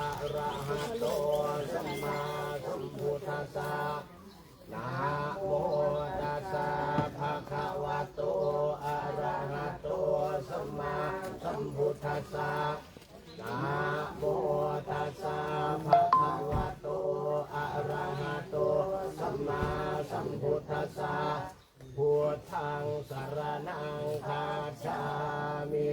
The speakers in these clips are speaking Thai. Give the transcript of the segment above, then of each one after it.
อะระหะโตสัมมาสัมพุทธัสสะนะโมตัสสะภะคะวะโตอะระหะโตสัมมาสัมพุทธัสสะนะโมตัสสะภะคะวะโตอะระหะโตสัมมาสัมพุทธัสสะพุทธังสารณังคาชามิ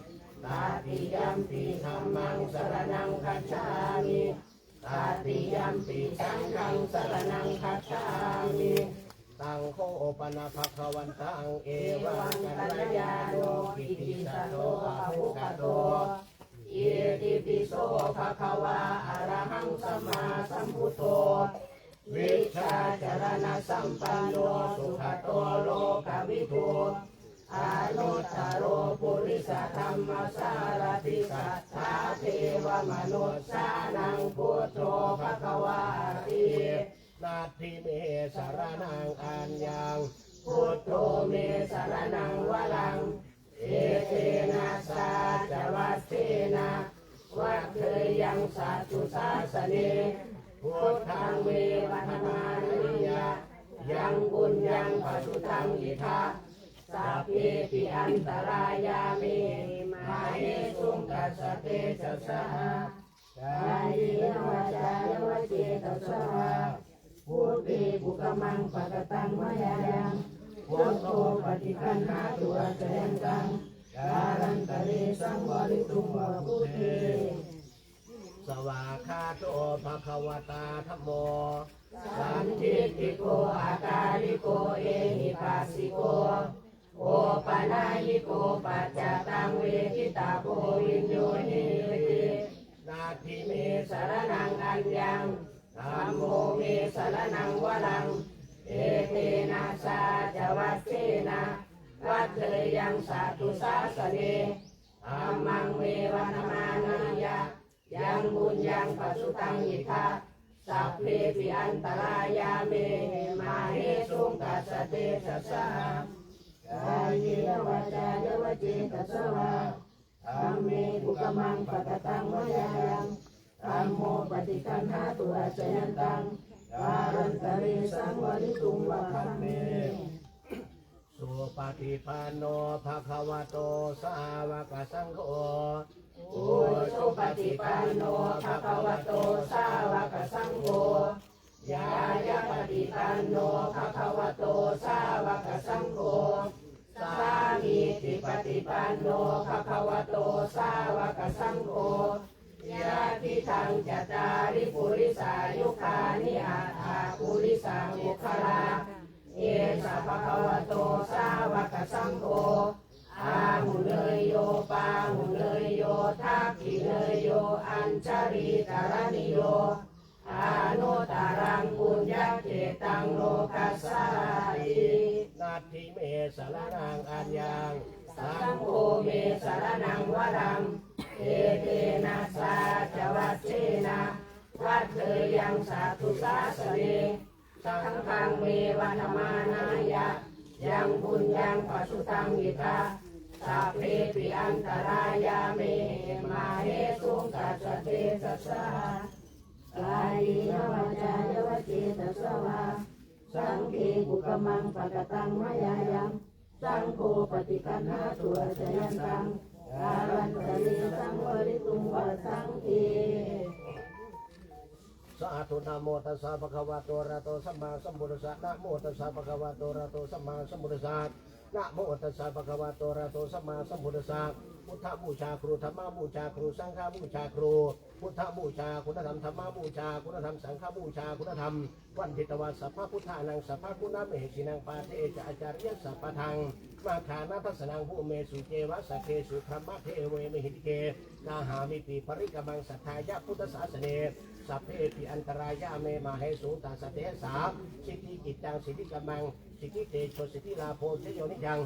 ตาติยมปีธัมมังสรณังคาชามิตาติยมปีสังฆังสรณังคาชามิตังโคปนะภะควันตังเอวังกัลยาโนกิติสัตโตอะภุคโตเยติปิโสภะควะอะระหังสัมมาสัมพุทโธวิชาจารณะสัมปันโนสุขโตโลกวิทู สธรรมสารติสัทธาเทวมนุษย์สานังพุทโธภควาตินาทิเมสารนังอัญญังพุทโธเมสารนังวลังเอเทนะสาจวัตเทนะวัดเคยยังสัจุสาสเนพุทธังเววัฒนานิยายังบุญยังปัสุทังอิทา สัพเพปิอันตรายามิมาเนสุงกัสเตจัสสะกายยวจายวเจตสสะพุทธิบุกมังปะกตังมายายังพุทโธปฏิคันหาตัวเจนกังการันตะเรสังวริตุงวะพุทเทสวาคาโตภะคะวตาธโม สันทิติโกอาการิโกเอหิปัสสิโก โอปะนายิโกปัจจตังเวทิตาโพวินโยนิตินาทิเมสารนังอัญญังธัมโมเมสารนังวลัง เอเตนะสาจวัตเทนะวัดเทยังสาธุสาสเนธรรมังเววนามานัญญายังบุญยังปัสุตังอิทาสัพเพปิอันตรายาเมมาเฮสุงกัสเตสสสะ กายเยวาจาเยวเจตัสสวะธรรมเมภุกมังปะกตังวะยายังธัมโมปฏิคันหาตัวเจนตังการันตะเรสังวริตุงวะคัมเมสุปฏิปันโนภะคะวะโตสาวกสังโฆโอสุปฏิปันโนภะคะวะโตสาวกสังโฆยายาปฏิปันโนภะคะวะโตสาวกสังโฆ สามีติปฏิปันโนภะคะวะโตสาวกสังโฆยาทิทังจตาริปุริสายุคานิอาถาปุริสังอุคลาเอสะภะคะวะโตสาวกสังโฆอาหุเนยโยปาหุเนยโยทักขิเนยโยอัญชริตารนิโยอาโนตารังปุญญาเจตังโลกัสสาอิ นาทิเมสารนังอัญญัง สังโฆเมสารนังวรังเอเตนะสาจวัชเชนะวัดเธอยังสาธุสาสเนสังฆังเมวนามานายะ ยังบุญยังปัสสุตังอิทาสัพเพปิอันตรายาเมมาเฮสุงกัสสเตสัสสะกายยวาจายวเจตสวะ สังฆบุกมังปะกตังมายายังสังโฆปฏิคันหาตัวเจยันตังการันตะเรสังวริตุงวะสังฆสาธุนะโมตัสสะภะคะวะโตอะระโตสัมมาสัมพุทธัสสะนะโมตัสสะภะคะวะโตอะระโตสัมมาสัมพุทธัสสะนะโมตัสสะภะคะวะโตอะระโตสัมมาสัมพุทธัสสะพุทธบูชาครูธรรมบูชาครูสังฆบูชาครู พุทธบูชา คุณธรรมธรรมบูชา คุณธรรมสังฆบูชา คุณธรรม วันทิตวาสัพพะพุทธานังสัพพะคุณเมหินังปาเทจะอาจารย์สัพพะทังมาขานาทัสนังผู้เมสุเจวะสะเคสุธรรมะเทเวมหิตเกนาหามิปีปริกมังสัทธายะพุทธศาสเนสัพเพปิอันตรายะเมมาเหสูตาสเตสาสิทธิกิจจังสิทธิกำมังสิทธิเตโชสิทธิลาโพเชโยนิยัง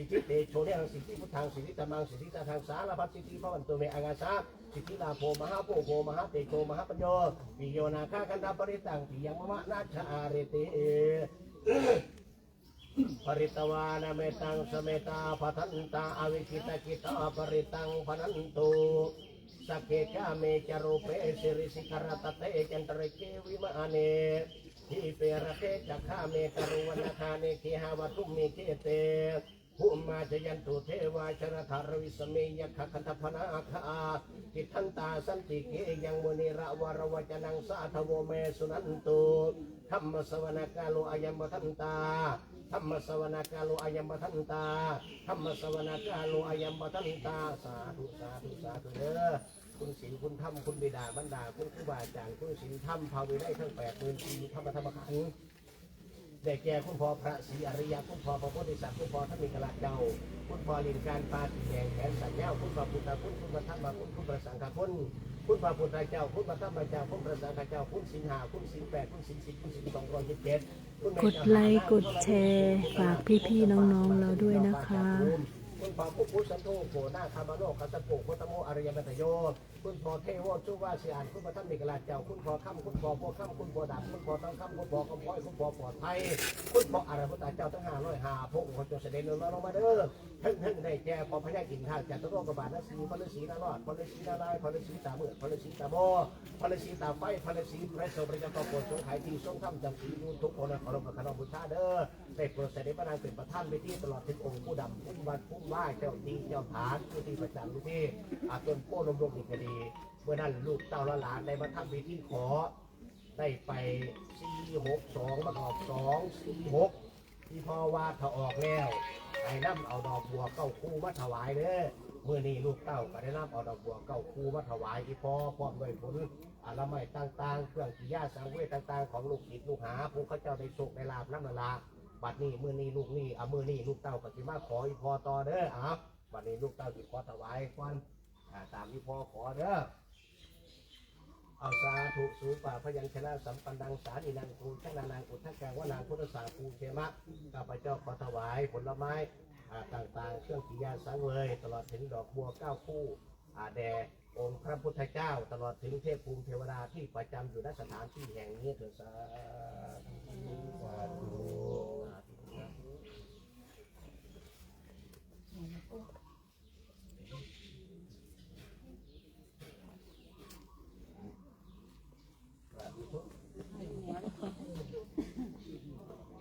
สิทธิเตโชเนี่ยสิทธิพุทธังสิทธิธรรมังสิทธิตาทางสารพัดสิทธิพระวันตุเมอากาสาสิทธิลาโภมหาโพโภมหาเตโชมหาปัญโยปิโยนาคากันดาปริตังปิยังมะมะนาชาอาเรเตปริตวานาเมตังสเมตาปทันตาอวิคิตากิตาปริตังพนันตุสักเกกาเมจารุเปสิริสิกรตเตจันตระเกวิมาเนทิเปรเทจักขาเมกรุวนาคาเนเคหาวทุมเมเคเต ภูมมาจยันตุเทวาชรธารวิสเมยขคันธพนาคากิทันตาสันติเกยังมุนิระวรวจนังสาทโวเมสุนันตุธรรมสวนากาโลอายัมทันตาธรรมสวนากาโลอายัมทันตาธรรมสวนากาโลอายัมทันตาสาธุสาธุสาธุเด้อคุณศีลคุณธรรมคุณบิดาบรรดาคุณครูบาอาจารย์คุณศีลธรรมภาวิได้ทั้งแปดหมื่นปีธรรมธรรมขันธ์ ได้แก่คุณพ่อพระศรีอริยคุณพ่อพระโพธิสัตว์คุณพ่อท่านมีกระลาเจ้าคุณพ่อลินการปาติแห่งแขนสัญญาคุณพระพุทธคุณคุณพระธรรมคุณคุณพระสังฆคุณคุณพระพุทธเจ้าคุณพระธรรมเจ้าคุณพระสังฆเจ้าคุณสินหาคุณสินแปดคุณสินสิบคุณสินสองร้อยยี่สิบเจ็ดกดไลค์กดแชร์ ฝากพี่ๆน้องๆเราด้วยนะคะ คุณพ่อผู้พุทธสันโตโผนาคามาโนคัสสปุพุทธโมอริยมัตโย คุณพ่อเทวชุวาเสียนคุณพระท่านมิกลาเจ้า คุณพ่อค่ำคุณพ่อพอค่ำคุณพ่อดับคุณพ่อตั้งค่ำคุณพ่อกำพ้อยคุณพ่อปลอดภัย คุณพ่ออารพุทธเจ้าทั้งห้าร้อยห้าพระองค์จงเสด็จลงมาลงมาเด้อ ทั้งทั้งได้แก่พอพญากินทางจัตุโลกบาลนสีพระฤาษีนารอดพระฤาษีนาลายพระฤาษีตาเมื่อพระฤาษีตาโมพระฤาษีตาไฟพระฤาษีพระโสประจำตัวโปรดทรงขายที่ทรงทำจำศียูทุกคนขอรับขนมบูชาเด้อได้โปรดเสด็จพระนางเป็นประธานไปที่ตลอดถึงองค์ผู้ดำผู้วัดผู้ว่าเจ้าที่เจ้าฐานผู้ที่ประจำที่อาตนโป้ลมลมอีกคดีเมื่อนั้นลูกเต้าละหลานได้มาทำพิธีขอได้ไปสี่หกสองมาออกสองสี่หก ที่พ่อว่าถ้าออกแล้วไอ้น้ำเอาดอกบัวเก้าคู่มาถวายเด้อเมื่อนี้ลูกเต้าก็ได้น้ำเอาดอกบัวเก้าคู่มาถวายที่พ่อพร้อมด้วยผลอาละไม่ต่างๆ เครื่องกิยาสังเวชต่าง ๆ ของลูกศิษย์ลูกหาผู้เขาเจ้าได้โชคได้ลาบน้ำละลาบัดนี้มื่อนี้ลูกนี่เอามื่อนี้ลูกเต้าก็สิมาขออีพอต่อเด้ออะบัดนี้ลูกเต้าสิขอถวายก่อนอ่าตามที่พ่อขอเด้อ อาสาธุสูปาพยัญชนะสัมปันดังสานินังคูชนานางอุทักังวนางพุทธสาภูเขมะข้าพเจ้าขอถวายผลไม้ต่างๆ เครื่องกิยาสังเวยตลอดถึงดอกบัวเก้าคู่อาแดองค์พระพุทธเจ้า ตลอดถึงเทพภูมิเทวดาที่ประจำอยู่ณสถานที่แห่งนี้เถิดสาธุ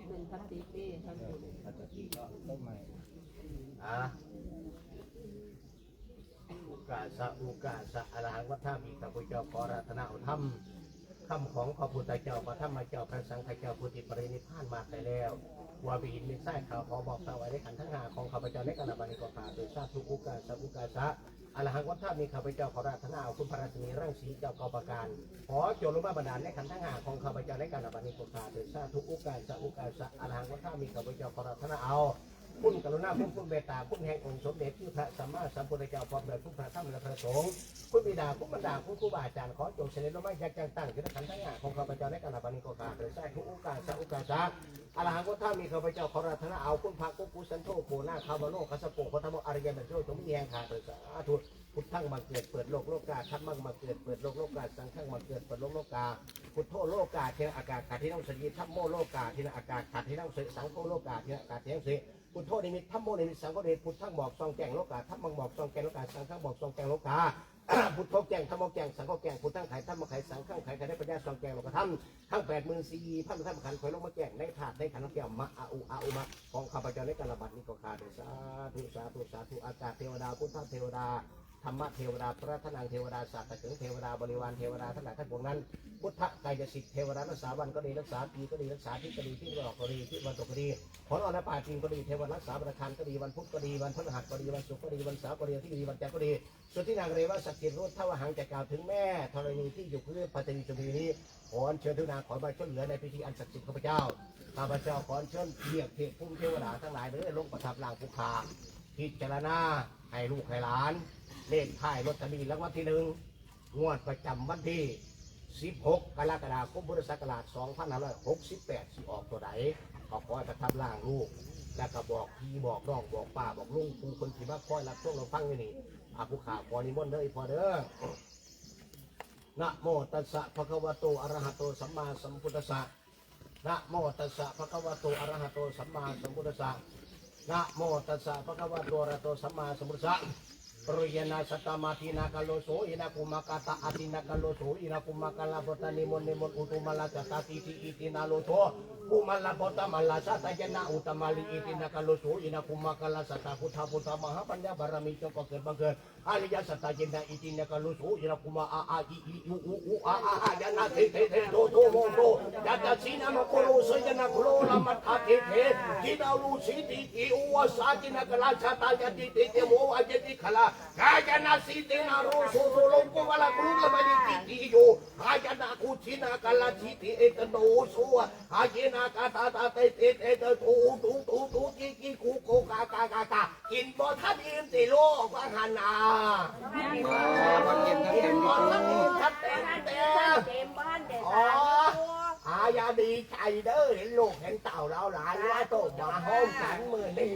เป็นพลาสติกที่ทำอยู่ อะอุ กาสะอุกาสะอรหังวัฏามีข้าพเจ้าขอรัตนาธรรมคำของพระพุทธเจ้าพระธรรมเจ้าพระสังฆเจ้าพุทธิปรินิพานมาแต่แล้ววาบิหินมีไส้ข่าวขอบอกสาวไว้ในขันธ์ทั้งหาของข้าพเจ้าในกาลบันิกขาโดยทราบทุกอุกาสะอุกาสะอรหังวัฏามีข้าพเจ้าขอรัตนาเอาคุณพระราชนีร่างสีเจ้ากอประการขอโจรลงมาบันดาลในขันธ์ทั้งหาของข้าพเจ้าในกาลบันิกขาโดยทราบทุกอุกาสะอุกาสะอรหังวัฏามีข้าพเจ้าขอรัตนาเอา คุณกรุณาคุณคุณเมตตาคุณแห่งองค์สมเด็จที่พระสัมมาสัมพุทธเจ้าพร้อมด้วยคุณพระธรรมและพระสงฆ์คุณบิดาคุณบรรดาคุณครูบาอาจารย์ขอจงเสด็จลงมาจากจังตั้งที่ขันธ์ทั้งห้าของข้าพเจ้าในการปณิโกขาโดยใช้ทุกโอกาสสักโอกาสอรหังพุทธามีข้าพเจ้าขอรัตนาเอาคุณพระกุกุสันโธโพนาคาบโนคัสโปโคธรรมอริยมรรโจจงมีแห่งขาโดสาธุพุทธังมาเกิดเปิดโลกโลกาทัพมังมาเกิดเปิดโลกโลกาสังฆังมาเกิดเปิดโลกโลกาพุทโธโลกาเทนอากาศขาดที่น้องสยีทัพโมโลกาเทนอากาศขาดที่น้องเสสังโฆโลกาเทนอากาศเทนเส พุทโธนิมิตธรรมโมนิมิตสังโฆนิมิตพุทธังบอกซองแกงโลกาธรรมังบอกซองแกงโลกาสังฆังบอกซองแกงโลกาพุทโธแกงธรรมโมแกงสังโฆแกงพุทธังไข่ธรรมไข่สังฆังไข่ไข่ได้ปัญญาซองแกงโลกธรรมทั้งแปดหมื่นสี่พันท่านขันธ์ข่อยลงมาแกงในถาดในขันน้ำแก้วมะอาอุอาอุมะของข้าพเจ้าในการระบาดนี้ก็ขาดสาธุสาธุสาธุอากาศเทวดาพุทธเทวดา รรมเทวดาพระทนังเทวดาสัตว์ถึงเทวดาบริวารเทวดาทั้งหลายทั้งปวงนั้นพุทธกายสิทธิเทวดารักษาวันก็ดีรักษาปีก็ดีรักษาทิศก็ดีที่ตะวันออกก็ดีที่วันตกก็ดีผลออนปาจีนก็ดีเทวดารักษาวันอังคารก็ดีวันพุธก็ดีวันพฤหัสก็ดีวันศุกร์ก็ดีวันเสาร์ก็ดีที่ดีวันจันทร์ก็ดีส่วนที่นางเรวาสักดิ์รู้เท่าว่าหังจะกล่าวถึงแม่ธรณีที่อยู่เพื่อปัตตานีจุลีนี้ขออัญเชิญทุกนางขอมาช่วยเหลือในพิธีอันศักดิ์สิทธิ์ข้าพเจ้าข้าพเจ้าขออัญเชิญเรียกเทพพุ่มเทวดาทั้งหลายเด้อลงประทับล่างภูคาพิจารณาให้ลูกให้หลาน เลขท้ายรถทะเบียนรางวัลที่หนึ่งงวดประจำวันที่ 16 กรกฎาคมพุทธศักราช 2568 สิออกตัวไหนขอขอให้ประทับร่างลูก แล้วก็บอกพี่บอกน้องบอกป้าบอกลุงครูคนที่มาคอยรับช่วงเราฟังอยู่นี่อาผู้ข่าวพอนิมนต์เด้ออีพอเด้อนะโมตัสสะภะคะวะโตอะระหะโตสัมมาสัมพุทธัสสะนะโมตัสสะภะคะวะโตอะระหะโตสัมมาสัมพุทธัสสะนะโมตัสสะภะคะวะโตอะระหะโตสัมมาสัมพุทธัสสะ Ruyana na kaloso, ina kumakata ati nakaloso ina kumakalabota nimon nimon utumalasa tatiti iti naloso kumalabota malasa tayana utamali iti nakaloso ina kumakalasa mga panya baramicho kokebagan kagabagan, aliyan sa nakaloso na iti na kaloso, ina i u u u a a a yana te te te do do mo do yata sina makoloso yana kulola matati te kinalusi ti ti uwa sa kinakalasa tajati te te mo ajeti kala. Kaya nasiti na ruso sulong ko wala kung laman itiyo. Kaya na kutsina kalatiti et nooso. Kaya na katatatay et et tuung tuung tuung tuung kiki kuko kakakaka. Kin mo tan im tilo wang hana. Kin mo tan im tan tem tem. Oh. อายาดีใจเด้อเห็นลูกเห็นเต่าเราหลานว่าตกมาห้องขันมือนี่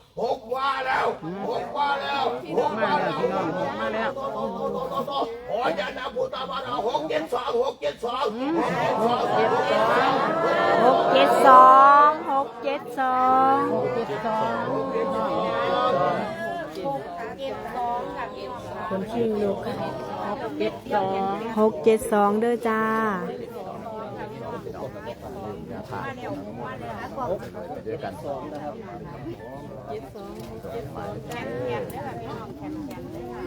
หกมาแล้วหกมาแล้วหกมาแล้วหกมาแล้วโตโตโตโตโตโอ้ยยานาพุตาบาราหกเจ็ดสองหกเจ็ดสองหกเจ็ดสองหกเจ็ดสองหกเจ็ดสองหกเจ็ดสองเก็บสองกับเก็บสองคนชื่อลูกเจ็ดสองหกเจ็ดสองเด้อจ้า จ็ดสองหกเสองแข็งแข็งได้ค่ะพี่น้องแข็งแข็งเลยค่ะ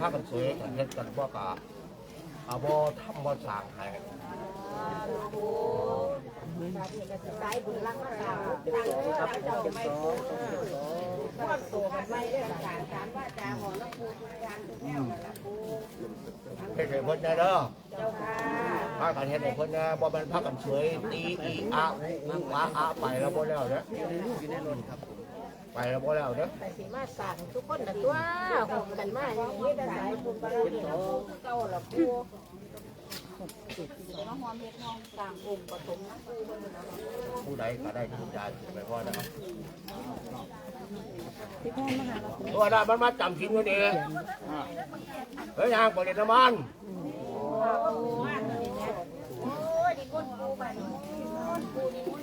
พากันเสยกันเฮ็ดกันว่ากะอาบ่ทำบ่สร้างให้สายบุญรักษาตั้งเจ้าไม่ปูความโตกันไม่ได้การการว่าจาหอน้ำปูการแก้วนั่นละปูเฮ็ดให้เพิ่นได้เด้อเจ้าค่ะพากันเฮ็ดให้เพิ่นนะบ่แม่นพากันเสยตีอีอาอูอูอาอาไปแล้วบ่แล้วเด้อ ไปแล้วบ่แล้วเด้อแต่สีมาสั่งทุกคนแต่ตัวหกกันมาอย่างนี้แต่สายบุญบารมีน้ำปูเก่าละปูน้องหอมเฮ็ดน้องต่างกลุ่มปฐมน้ำปูบนน้ำผู้ใดก็ได้ทุกอย่างไปพ่อนะครับตัวนั้มันมาจำกินอยู่นี่เฮ้ยยางบ่ได้น้ำมัน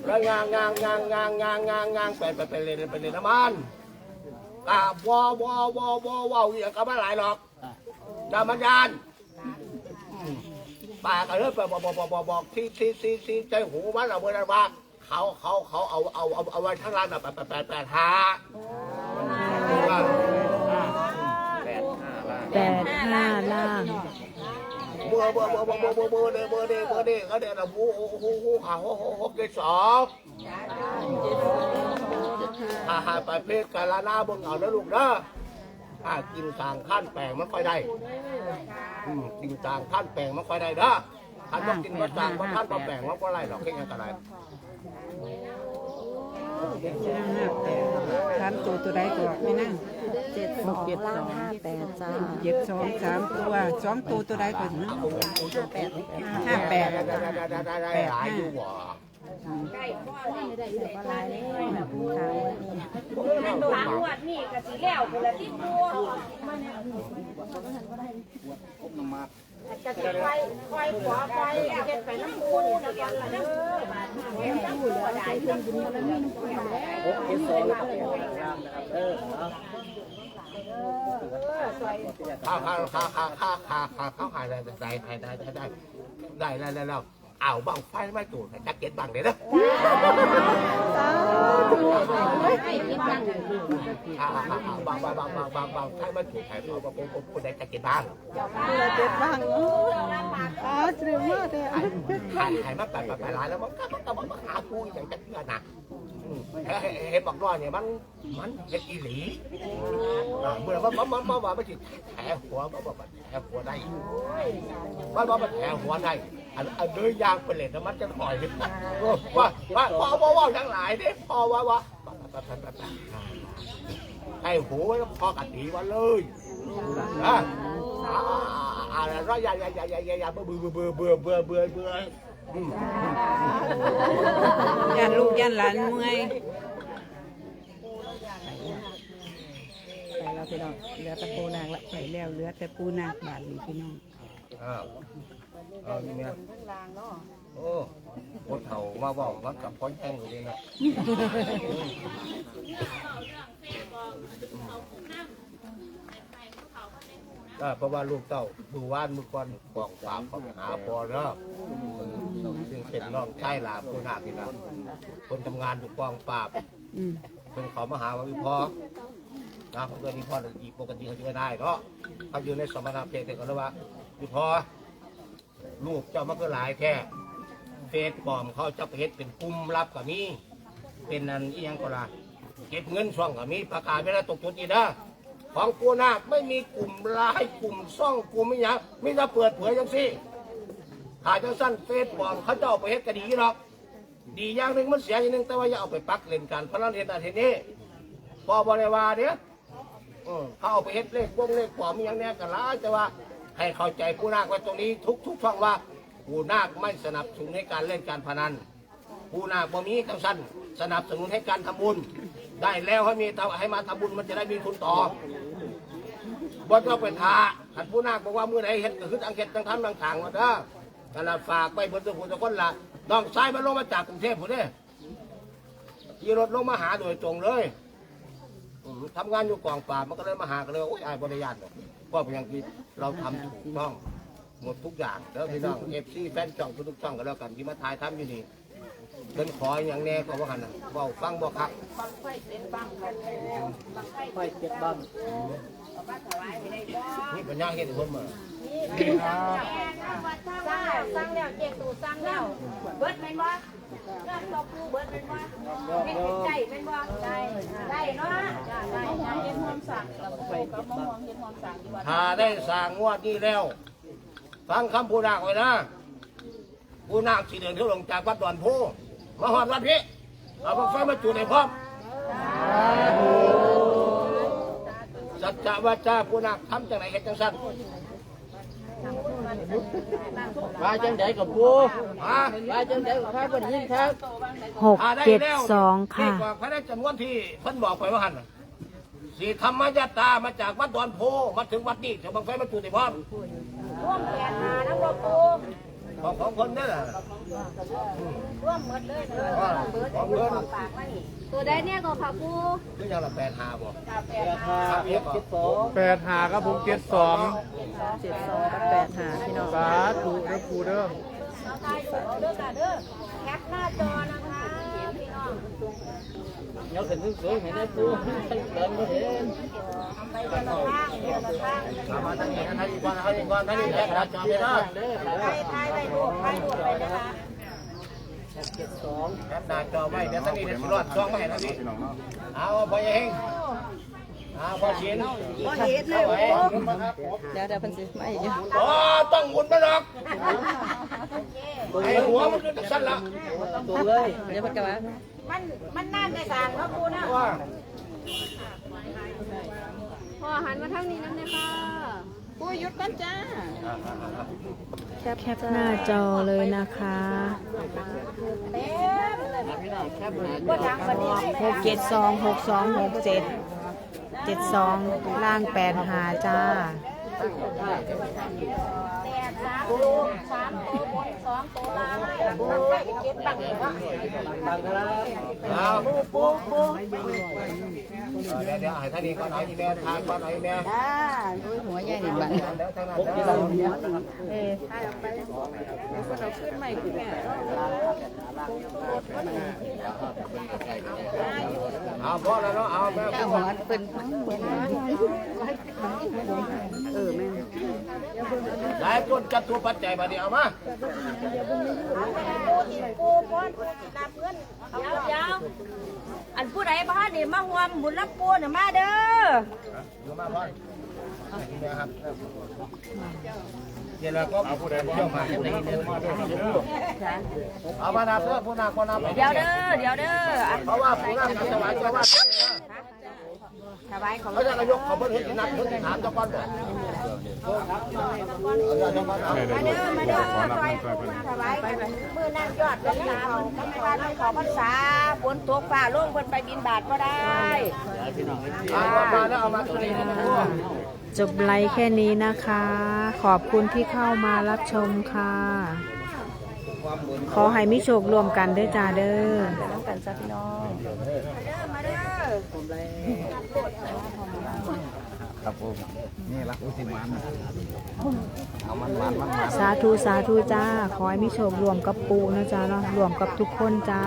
แล้วงางงางงางงางงางงางงางไปไปไปเล่นไปเล่นน้ำมันอ่าวอวอวอวอวออย่างกับไม่หลายหรอกดามันยานปากกันเลยไปบอกบอกบอกบอกที่ที่ที่ที่ใจหูมันเอาไว้นะว่าเขาเขาเขาเอาเอาเอาเอาไว้ข้งล่างแบบแปดแปดแปดห้าแปดห้าล่าง บัวบัวบัวบัวบัวบัวบัวเดบัวเดบัวเดก็เดนะบูหูหูหูขาหูหูหูเกศอาหารประเภทกาลาน้าบนเขาแล้วลูกนะอ่ากินต่างขั้นแปลงมันค่อยได้กินต่างขั้นแปลงมันค่อยได้นะถ้านต้องกินมาต่างเพราะท่าแปลงมันก็ไรหรอกแค่ยังกระไร สามตัวตัวใดก็ไม่นั่งเจ็ดสองล่างห้าแปดจ้าเจ็ดสองสามตัวสองตัวตัวใดก็นะห้าแปดได้ได้ได้ได้ได้หลายอยู่บ่หลังวัดนี่ก็สิแล้วคนละที่ปูจะสิไฟไฟขวาไฟเฮ็ดไปน้ำปูนะกันละเด้อบาดนี้ หกเจ็ดสองนะครับเออข้าวข้าวข้าวข้าวข้าวข้าวหายได้ได้ได้ได้ได้ได้แล้ว เอาบังไฟไม่ตูดจักเก็ตบังเด้อเด้ออ่าบังบังบังบังบังบังไฟไม่ตูดใครบอกว่าผมผมคนใดจักเก็ตบังเจ็ดบ้างอ๋อเตรียมากเลยหายหายมาแปดแปดหลายแล้วมันก็มันก็มาหากูอย่างจักเก็ตนะเห็นบอกว่าเนี่ยมันมันเห็ดอีหลีเมื่อว่ามันมันมันว่ามันจิแถหัวมันว่ามันแถหัวได้มันว่ามันแถหัวได้ อันอันเดินยางเป็นเหล็กมันจะถอยว่าว่าพอว่าว่าทั้งหลายเนี่ยพอว่าว่าให้หูไว้พอกันดีวันเลยอ่าอะไรก็อย่าอย่าอย่าอย่าอย่าเบื่อเบื่อเบื่อเบื่อเบื่อเบื่อย่านลูกย่านหลานเมื่อยไปแล้วพี่น้องเหลือแต่ปูนางละไปแล้วเหลือแต่ปูนางบาทนี้พี่น้อง อ้าวเอาเนี่ยโอ้โคตรเถ่ามาบอกมันกับพ้นแห้งอยู่เลยนะเพราะว่าลูกเต้ามือว่านมือก่อนบอกสามเขาหาพอเนาะซึ่งเป็นน้องใช่ลาผู้นาพี่นะคนทำงานอยู่กองปราบอืมเป็นขอมาหาว่าพี่พอนะเขาเกิดพี่พออีกปกติเขาจะไม่ได้เนาะเขาอยู่ในสมณเพศแต่ก็เลยว่าพี่พอ ลูกเจ้ามันก็หลายแค่เฟซปลอมเขาเจ้าไปเฮ็ดเป็นกลุ่มลับกับมีเป็นนันอียังก็ละเก็บเงินช่องกับมีประกาศไม่ได้ตกจุดอีนะของกูนาไม่มีกลุ่มลายกลุ่มซ่องกลุ่มไม่ยังไม่จะเปิดเผยจังสิถ้าจะสั้นเฟซปลอมเขาจะเอาไปเฮ็ดก็ดีหรอกดีอย่างหนึ่งมันเสียอย่างหนึ่งแต่ว่าอย่าเอาไปปักเล่นกันเพราะเราเรียนอะไรนี้พอบริวารเนี่ยเขาเอาไปเฮ็ดเลขวงเลขปลอมอย่างเนี้ยกันละแต่ว่า ให้เข้าใจผู้นาคไว้ตรงนี้ทุกทุกช่องว่าผู้นาคไม่สนับสนุนให้การเล่นการพนันผู้นาคบ่มีทั้งสั้นสนับสนุนให้การทำบุญ ได้แล้วให้มีให้มาทำบุญมันจะได้มีทุนต่อบ่ต้องเป็นทาขันผู้นาคบอกว่าเมื่อไหร่เห็นก็คืออังเกตตั้งทำตั้งทางว่าเด้อกันละฝากไปบนตัวผู้ทุกคนละน้องชายมันลงมาจากกรุงเทพผมเนี่ยขี่รถลงมาหาโดยตรงเลยทำงานอยู่กองปราบมันก็เลยมาหากันเลยโอ้ยอายบริยานหรอ กเพราะเป็นอย่างที่เราทำถูกต้องหมดทุกอย่างแล้วพี่น้องเอฟซีแฟนจ่องทุกๆช่องก็แล้วกันที่มาถ่ายทำอยู่นี่เป็นขออย่างแน่ก็ว่ากันนะเบาฟังบ่ครับ บังไฟเป็นบังกันแล้วบังไฟไฟเจ็ดบ้างเอามาถวายให้ได้บ่นี่ปัญญาเห็นคนมานี่สั่งแล้วสั่งแล้วเจ๊ตู่สั่งแล้วเบิดเป็นบ่ เรื่องต่อปูเบิดเป็นบ่เฮ็ดเป็นใจเป็นบ่ได้ได้เนาะจ้าได้ได้เฮ็ดความสั่งกับปูกับมะม่วงเฮ็ดความสั่งดีกว่าถ้าได้สร้างงวดนี้แล้ว ฟังคำผู้นาคไว้นะผู้นาคสีเดินเที่ยวลงจากวัดดอนโพมาหอดวัดพี่เอาบังไฟมาจุดในพร้อมสัจจะวาจาผู้นาคทำจังไหนเห็นจังสั้น ว่าจังไดกับปูฮะว่าจังไดกับข้าบนยินครับหกถ้าได้เจ็ดแล้วสองค่ะนี่กว่าพระได้จำนวนที่เพิ่นบอกไปว่าหันน่ะสีธรรมยตามาจากวัดดอนโพมาถึงวัดนี้จะบังไฟมาจุดในพร้อมร่วมแขนมาน้ำบ่ปู ของของคนนี่แหละร่วมหมดเลยเด้อเบิดให้ปูของปากมานี่ตัวใดเนี่ยก็ค่ะปูคือยังละแปดหาบ่กาแฟมาครับเรียกเจ็ดสองแปดหาครับผมเจ็ดสองเจ็ดสองกับแปดหาพี่น้องสาธุนะปูเด้อเอาตายอยู่เอาเด้อค่ะเด้อแคปหน้าจอนะคะพี่น้องเดี๋ ยวขึ้นสูงๆเห็นไหมปูเดินมาเห็นไปคนละทางคนละทางเอามาทางนี้นะทางนี้ก่อนทางนี้ก่อนทางนี้แหละครับจอมไปนะเด้อครับไปถ่ายไปรูปถ่ายรูปไปนะคะเจ็ดสองแคปนาจอไว้เดี๋ยวทางนี้เดี๋ยวรอดช่องไว้ให้ทางนี้เอาพอยังอ่าพอชินบ่เห็นเลยเดี๋ยวเดี๋ยวเพิ่นสิมาอีกอยู่อ๋อต้องหมุนมาหรอกไอหัวมันก็สั้นละตัวเลยเดี๋ยวพิ่นก็ว่า มันมันน่าจะสั่งเนาะปูเนาะว่าพ่อหันมาทางนี้นั่นเลยค่ะปูหยุดก่อนจ้า แคปหน้าจอเลยนะคะเต็มเลยบ่ดังบัดนี้หกเจ็ดสองหกสองหกเจ็ดเจ็ดสองล่างแปดหาจ้าแต่ สามตัวสามตัวบนสองตัวล่างตั้งใจเก็บตังค์เนาะเอาปูปูปูเดี๋ยวเดี๋ยวให้ท่านนี้ก่อนหน่อยแม่ทานก่อนหน่อยแม่จ้าหัวใหญ่หนี่งบังเดี๋ยวท่างนั้นเดี๋ยวเอ้เพิ่นเอาขึ้นใหม่คุณแม่เอาพอแล้วเนาะเอาแม่ถ้าหัวเพิ่นหมด ลายคนจัดตัวปัจจัยมาเดี๋ยวเอามาปูติปูป้อนปูตินับเงินยาวยาวอันผู้ใดบ้านนี่มาห่วมบุญรับปูน่ะมาเด้อเดี๋ยวมาพ่อนี่นะครับเดี๋ยวเราก็เอาผู้ใดเที่ยวมาเอามานับเพื่อผู้นับก็นับเดี๋ยวเด้อเดี๋ยวเด้ออันเพราะว่าผู้นับจะถวายเจ้าว่า ถวายของเขาจะนายกเขาเพิ่งเห็นนับเพิ่งถามเจ้าก้อนก่อนเอาเจ้าก้อนเอามาเด้อมาเด้อซอยถวายมือนั่งยอดพรรษาเพิ่นไม่ว่าต้องขอพรรษาฝนตกฟ้าโล่งเพิ่นไปบินบาทก็ได้เอามาแล้วเอามาตัวนี้นะจบไลฟ์แค่นี้นะคะ ขอบคุณที่เข้ามารับชมค่ะ ขอให้มิโชครวมกันด้วยจ้าเด้อน้ำกันจ้าพี่น้อง มาเด้อสาธุสาธุจ้า ขอให้มิโชครวมกับปูนะจ้าเนาะรวมกับทุกคนจ้า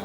ฝ